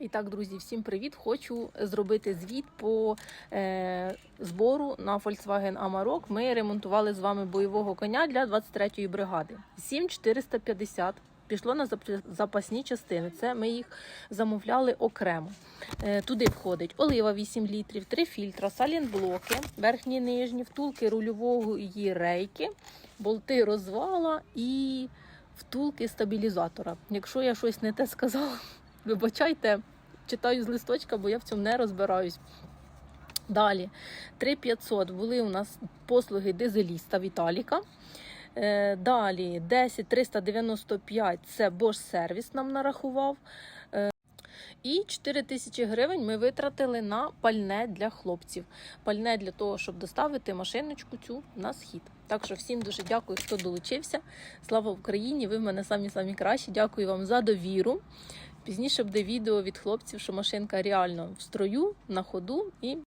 І так, друзі, всім привіт! Хочу зробити звіт по е, збору на Volkswagen Amarok. Ми ремонтували з вами бойового коня для 23-ї бригади. 7450 пішло на запасні частини. Це ми їх замовляли окремо. Е, туди входить олива 8 літрів, 3 фільтра, салінблоки, верхні нижні, втулки рульової рейки, болти розвала і втулки стабілізатора. Якщо я щось не те сказала, вибачайте, читаю з листочка, бо я в цьому не розбираюсь. Далі 3500 були у нас послуги дизеліста Віталіка. Е, Далі 10395 це Bosch сервіс нам нарахував. Е, І 4 тисячі гривень ми витратили на пальне для хлопців. Пальне для того, щоб доставити машиночку цю на схід. Так що всім дуже дякую, хто долучився. Слава Україні! Ви в мене самі самі кращі. Дякую вам за довіру. Пізніше буде відео від хлопців, що машинка реально в строю, на ходу і